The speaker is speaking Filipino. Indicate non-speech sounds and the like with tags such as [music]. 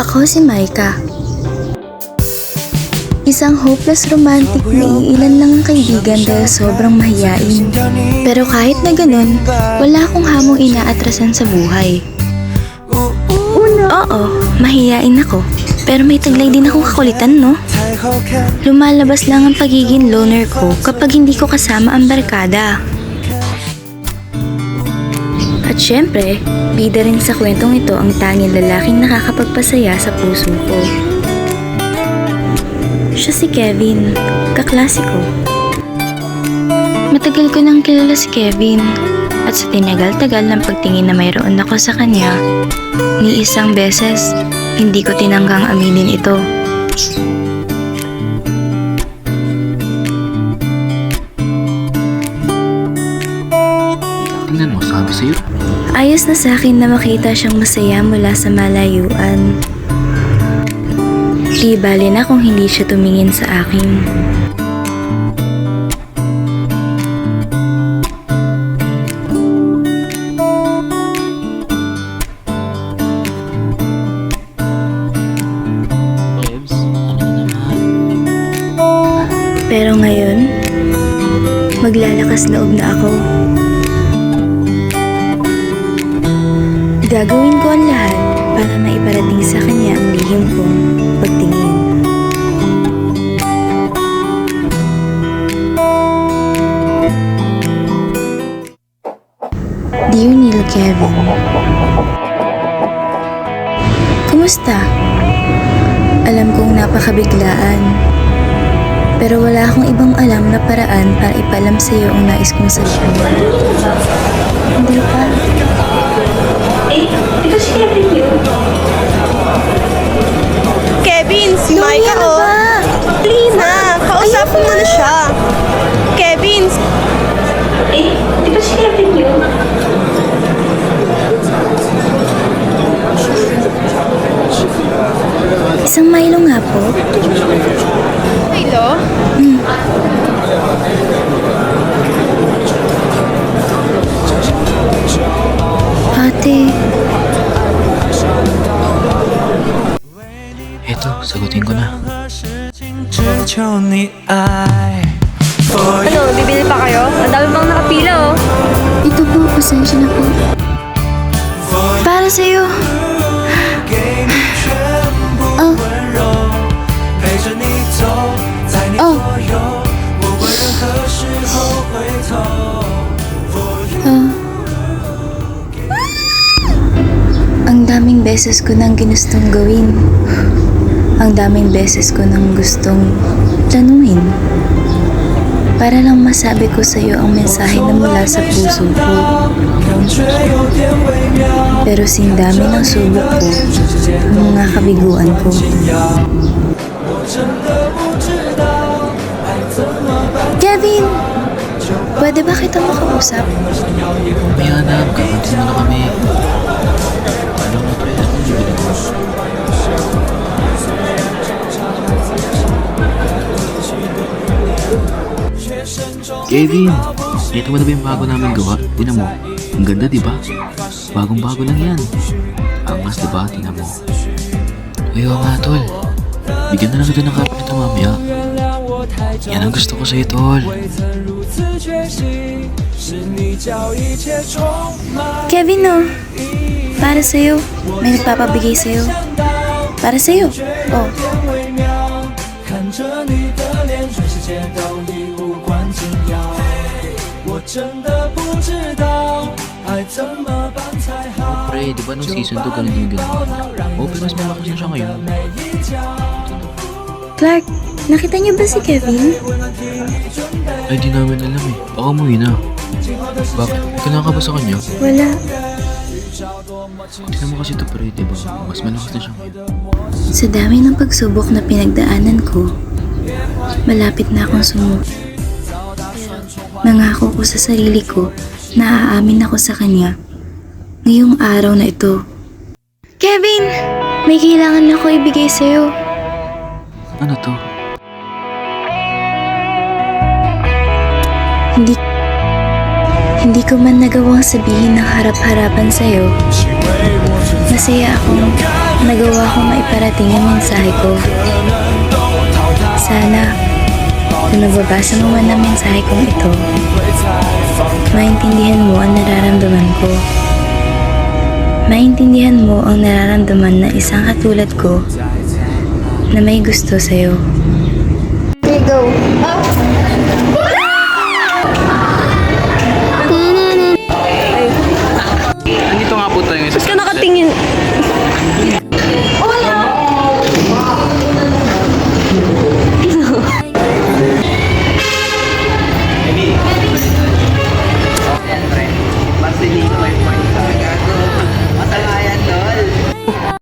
Ako si Maika. Isang hopeless romantic na iilan lang ang kaibigan dahil sobrang mahiyain. Pero kahit na ganun, wala akong hamong inaatrasan sa buhay. Oo, mahiyain ako. Pero may taglay din akong kakulitan, no? Lumalabas lang ang pagiging loner ko kapag hindi ko kasama ang barkada. At syempre, bida rin sa kwentong ito ang tanging lalaking nakakapagpasaya sa puso ko. Siya si Kevin, kaklase ko. Matagal ko nang kilala si Kevin at sa tinagal-tagal ng pagtingin na mayroon ako sa kanya, ni isang beses, hindi ko tinanggang aminin ito. Tingnan mo, sabi sa'yo. Ayos na sa akin na makita siyang masaya mula sa malayuan. Di bali na kung hindi siya tumingin sa akin. Pero ngayon, maglalakas loob na ako. Gagawin ko ang lahat para maiparating sa kanya ang lihim kong pagtingin. Dear Neil Kevin, Kumusta? Alam kong napakabiglaan. Pero wala akong ibang alam na paraan para ipalam sa iyo ang nais kong sabihin. Hindi pa. Kevin, si Louie, Micah ano oh. ba? Please na, kausapin mo na siya. Kevin, Isang Milo nga po. Milo? Ate, Ito, sagutin ko na. Ano, bibili pa kayo? Ang dami pang nakapila, oh. Ito po, pasensya na po. Para sa'yo. [sighs] Oh. oh. oh. [gasps] Ang daming beses ko nang ginustong gawin. Ang daming beses ko nang gustong tanuhin. Para lang masabi ko sa iyo ang mensahe na mula sa puso ko. 感觉有点微妙。 Pero sing dami ng subok ko, ang mga kabiguan ko. 我真的不知道爱怎么办。 Kevin! Pwede ba kita makausap? Mamaya na, kakunti mo na kami. Kevin, ito mo na ba yung bago namin gawa? Tinan mo, ang ganda di ba? Bagong bago lang yan. Angas di ba? Tinan mo. Ayaw nga tol. Bigyan na lang ito ng kape nito mamaya. Yan ang gusto ko sa'yo tol. Kevin oh, para sa'yo. May nagpapabigay sa'yo. Para sa'yo. Oh. 真的不知道爱怎么办才好。 Pre, di ba nung season 2 ganun yung ginawa niya? Oh, pero mas malakas na siya ngayon. Clark, nakita niyo ba si Kevin? Ay, di namin alam eh. Baka umuwi na. Bakit? Kailangan ka ba sa kanya? Wala. Tingnan mo kasi ito pre, di ba? Mas malakas na siya ngayon. Sa dami ng pagsubok na pinagdaanan ko, malapit na akong sumuko. Nangako ko sa sarili ko na aamin ako sa kanya ngayong araw na ito. Kevin! May kailangan ako ibigay sa'yo. Ano to? Hindi hindi ko man nagawang sabihin ng harap-harapan sa'yo. Masaya akong nagawa ko maiparating ang mensahe ko. Sana, kung nababasa mo man ang mensahe kong ito, maintindihan mo ang nararamdaman ko. Maintindihan mo ang nararamdaman ng isang katulad ko na may gusto sa'yo. Andito